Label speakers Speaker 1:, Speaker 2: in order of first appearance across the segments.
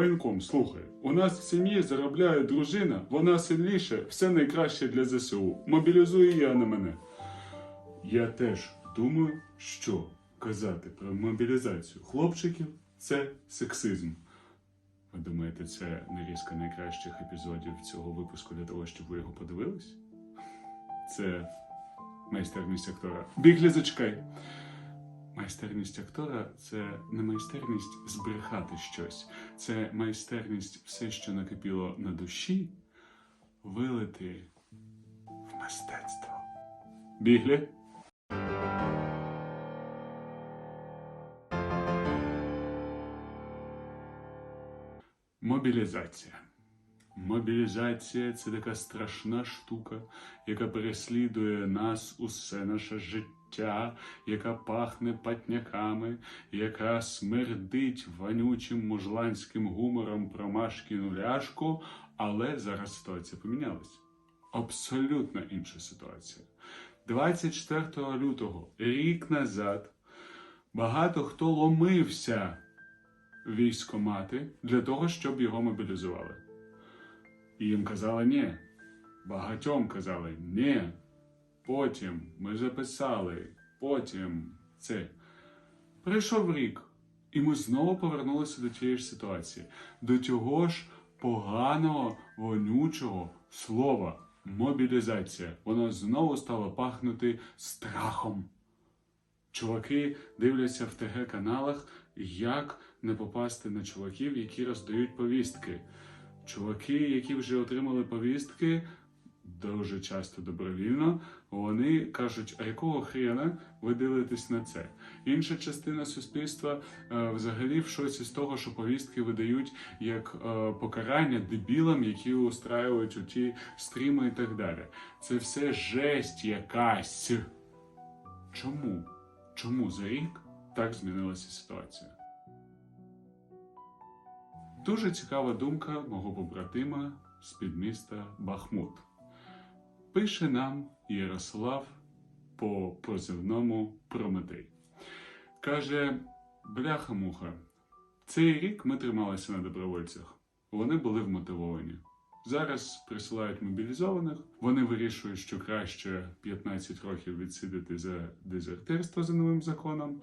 Speaker 1: воєнком, слухай, у нас в сім'ї заробляє дружина, вона сильніше, все найкраще для ЗСУ. Мобілізуй її, а не мене. Я теж думаю, що казати про мобілізацію хлопчиків це сексизм. Ви думаєте, це нарізка найкращих епізодів цього випуску для того, щоб ви його подивились? Це майстерність актора. Біглі, зачекай. Майстерність актора це не майстерність збрехати щось, це майстерність все, що накипіло на душі, вилити в мистецтво. Біглі? Мобілізація. Мобілізація це така страшна штука, яка переслідує нас усе наше життя, яка пахне патняками, яка смердить вонючим мужланським гумором про Машкіну ляшку, але зараз ситуація помінялась. Абсолютно інша ситуація. 24 лютого, рік назад, багато хто ломився військомати для того, щоб його мобілізували. І їм казали ні. Багатьом казали ні. Потім ми записали, потім це. Прийшов рік, і ми знову повернулися до тієї ж ситуації, до того ж поганого, вонючого слова мобілізація. Воно знову стало пахнути страхом. Чуваки дивляться в ТГ-каналах, як не попасти на чуваків, які роздають повістки. Чуваки, які вже отримали повістки, дуже часто добровільно, вони кажуть, а якого хрена ви дивитесь на це? Інша частина суспільства е, взагалі в шоці з того, що повістки видають як е, покарання дебілам, які устраюють у ті стріми і так далі. Це все жесть якась. Чому? Чому за рік так змінилася ситуація? Дуже цікава думка мого побратима з підміста Бахмут. Пише нам Ярослав по позивному Прометей. Каже: бляха-муха, цей рік ми трималися на добровольцях. Вони були вмотивовані. Зараз присилають мобілізованих. Вони вирішують, що краще 15 років відсидіти за дезертирство за новим законом,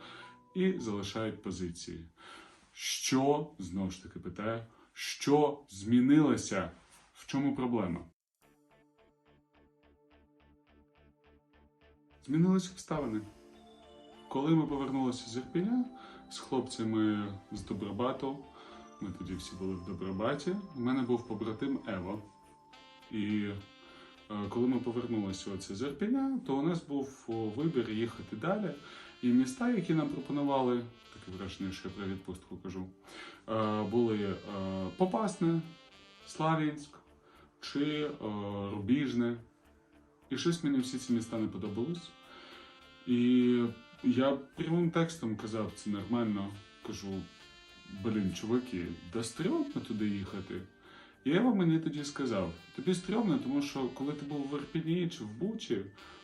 Speaker 1: і залишають позиції. Що знову ж таки питаю, що змінилося? В чому проблема? Змінилися обставини. Коли ми повернулися з Ірпіня з хлопцями з Добробату, ми тоді всі були в Добробаті. У мене був побратим Ево. І е, коли ми повернулися оце з Ірпіня, то у нас був вибір їхати далі. І міста, які нам пропонували, таке враження, що я про відпустку кажу, е, були е, Попасне, Слав'янськ чи е, Рубіжне. І щось мені всі ці міста не подобались. І я прямим текстом казав, це нормально. Кажу, блін, чуваки, да стрьомно туди їхати. І Ева мені тоді сказав: тобі стрьомно, тому що коли ти був в Ірпіні чи в Бучі,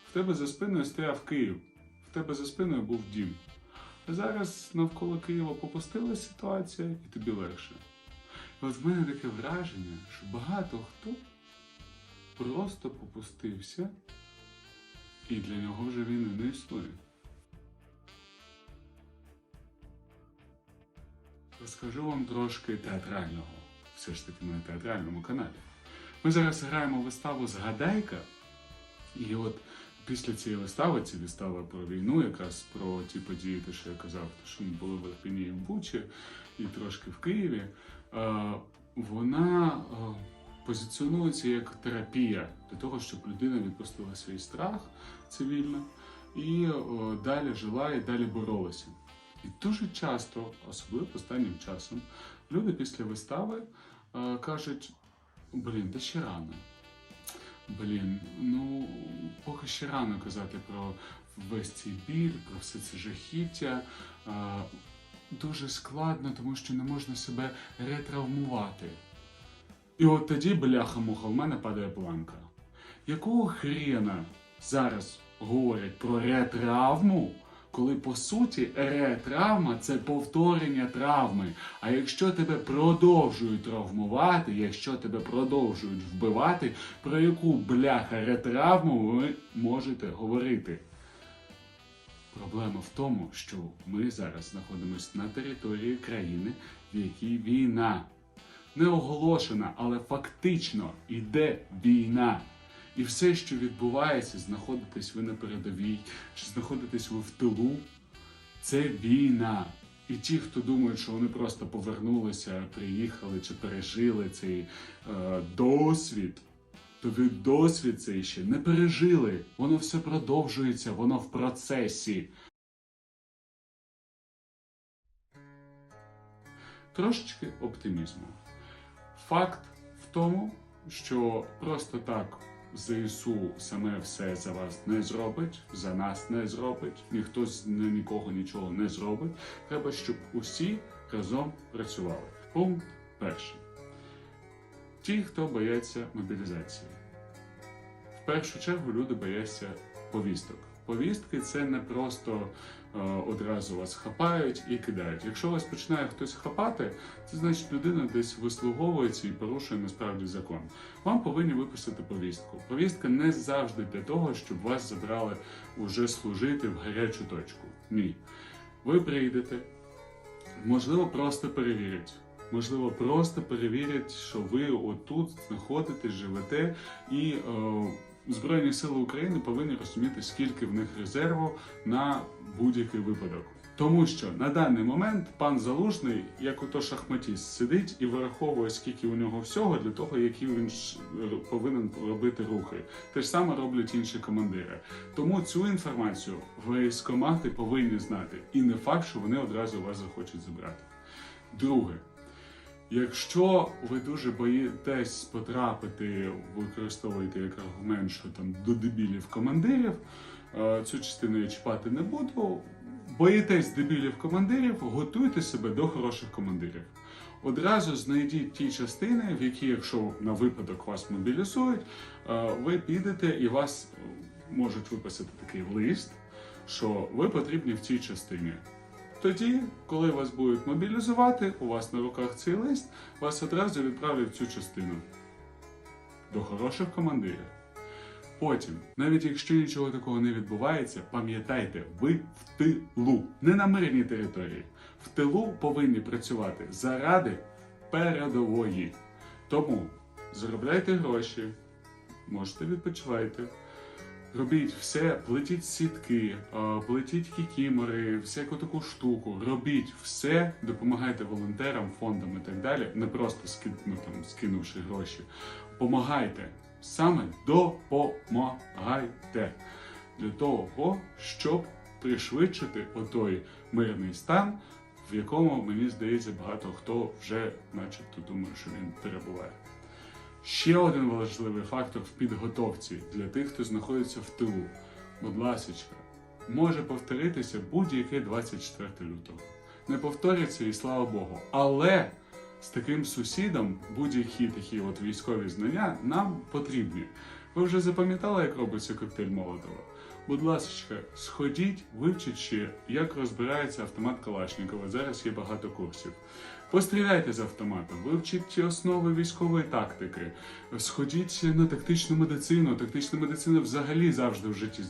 Speaker 1: в тебе за спиною стояв Київ, в тебе за спиною був дім. Зараз навколо Києва попустила ситуація і тобі легше. От в мене таке враження, що багато хто просто попустився, і для нього вже війни не існує. Розкажу вам трошки театрального, все ж таки на театральному каналі. Ми зараз граємо виставу Згадайка, і от після цієї вистави, це вистава про війну, якраз про ті події, те, що я казав, те, що ми були в Ірпіні і в Бучі, і трошки в Києві. е, Вона е, позиціонується як терапія для того, щоб людина відпустила свій страх цивільно і о, далі жила і далі боролася. І дуже часто, особливо останнім часом, люди після вистави е, кажуть: блін, та ще рано. Блін, ну поки ще рано казати про весь цей біль, про все це жахіття. Дуже складно, тому що не можна себе ретравмувати. І от тоді, бляха-муха, в мене падає планка. Якого хрена зараз говорять про ретравму, Коли по суті ретравма це повторення травми. А якщо тебе продовжують травмувати, якщо тебе продовжують вбивати, про яку бляха ретравму ви можете говорити? Проблема в тому, що ми зараз знаходимося на території країни, в якій війна не оголошена, але фактично йде війна. І все, що відбувається, знаходитесь ви на передовій, чи знаходитесь ви в тилу, це війна. І ті, хто думають, що вони просто повернулися, приїхали чи пережили цей е, досвід, то ви досвід цей ще не пережили. Воно все продовжується, воно в процесі. Трошечки оптимізму. Факт в тому, що просто так ЗСУ саме все за вас не зробить, за нас не зробить, ніхто з нікого нічого не зробить. Треба, щоб усі разом працювали. Пункт перший. Ті, хто бояться мобілізації. В першу чергу люди бояться повісток. Повістки це не просто е, одразу вас хапають і кидають. Якщо вас починає хтось хапати, це значить людина десь вислуговується і порушує насправді закон. Вам повинні виписати повістку. Повістка не завжди для того, щоб вас забрали уже служити в гарячу точку. Ні. Ви прийдете, можливо, просто перевірять. Можливо, просто перевірять, що ви отут знаходитесь, живете, і е, Збройні Сили України повинні розуміти, скільки в них резерву на будь-який випадок. Тому що на даний момент пан Залужний, як ото шахматіст, сидить і вираховує, скільки у нього всього для того, які він повинен робити рухи. Те ж саме роблять інші командири. Тому цю інформацію військомати повинні знати. І не факт, що вони одразу вас захочуть забрати. Друге, Якщо ви дуже боїтесь потрапити, використовуєте як аргумент, що там до дебілів командирів, е, цю частину я чіпати не буду. Боїтесь дебілів командирів, готуйте себе до хороших командирів. Одразу знайдіть ті частини, в які, якщо на випадок вас мобілізують, е, ви підете і вас е, можуть виписати такий лист, що ви потрібні в цій частині. Тоді, коли вас будуть мобілізувати, у вас на руках цей лист, вас одразу відправлять в цю частину до хороших командирів. Потім, навіть якщо нічого такого не відбувається, пам'ятайте, ви в тилу, не на мирній території. В тилу повинні працювати заради передової. Тому заробляйте гроші, можете відпочивайте. Робіть все, плетіть сітки, е, плетіть кікімори, всяку таку штуку. Робіть все, допомагайте волонтерам, фондам і так далі. Не просто ски, ну, там, скинувши гроші. Помагайте. Саме допомагайте для того, щоб пришвидшити отой мирний стан, в якому, мені здається, багато хто вже, начебто, думає, що він перебуває. Ще один важливий фактор в підготовці для тих, хто знаходиться в тилу. Будь ласочка, може повторитися будь-яке 24 лютого. Не повториться і слава Богу. Але з таким сусідом будь-які такі от військові знання нам потрібні. Ви вже запам'ятали, як робиться коктейль Молотова? Будь ласка, сходіть, вивчіть ще, як розбирається автомат Калашникова. Зараз є багато курсів. Постріляйте з автоматом, вивчіть основи військової тактики, сходіть на тактичну медицину. Тактична медицина взагалі завжди в житті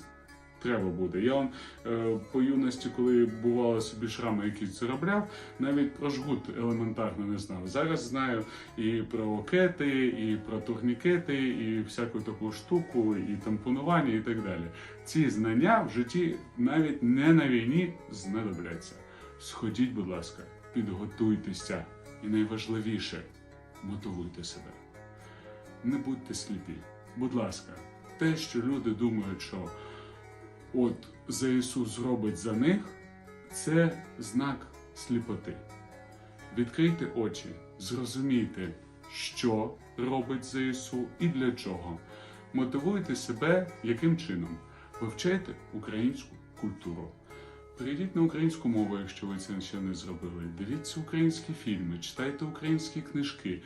Speaker 1: треба буде. Я вам е, по юності, коли бувало собі шрами якісь заробляв, навіть про жгут елементарно не знав. Зараз знаю і про кети, і про турнікети, і всяку таку штуку, і тампонування, і так далі. Ці знання в житті навіть не на війні знадобляться. Сходіть, будь ласка, підготуйтеся. І найважливіше мотивуйте себе. Не будьте сліпі. Будь ласка, те, що люди думають, що от ЗСУ зробить за них, це знак сліпоти. Відкрийте очі, зрозумійте, що робить ЗСУ і для чого. Мотивуйте себе яким чином. Вивчайте українську культуру. Перейдіть на українську мову, якщо ви це ще не зробили. Дивіться українські фільми, читайте українські книжки,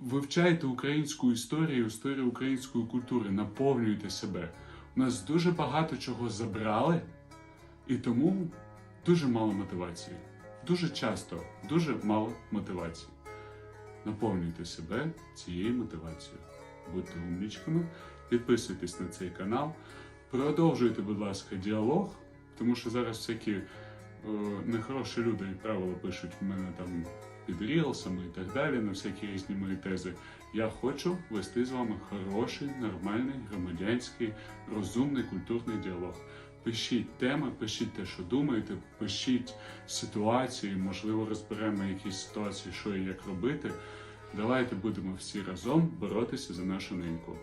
Speaker 1: вивчайте українську історію, історію української культури, наповнюйте себе. У нас дуже багато чого забрали, І тому дуже мало мотивації. Дуже часто дуже мало мотивації. Наповнюйте себе цією мотивацією. Будьте умнічками, підписуйтесь на цей канал, продовжуйте, будь ласка, діалог, тому що зараз всякі е, нехороші люди, як правило, пишуть в мене там під рілсами і так далі, на всякі різні мої тези. Я хочу вести з вами хороший, нормальний, громадянський, розумний, культурний діалог. Пишіть теми, пишіть те, що думаєте, пишіть ситуації, можливо, розберемо якісь ситуації, що і як робити. Давайте будемо всі разом боротися за нашу неньку.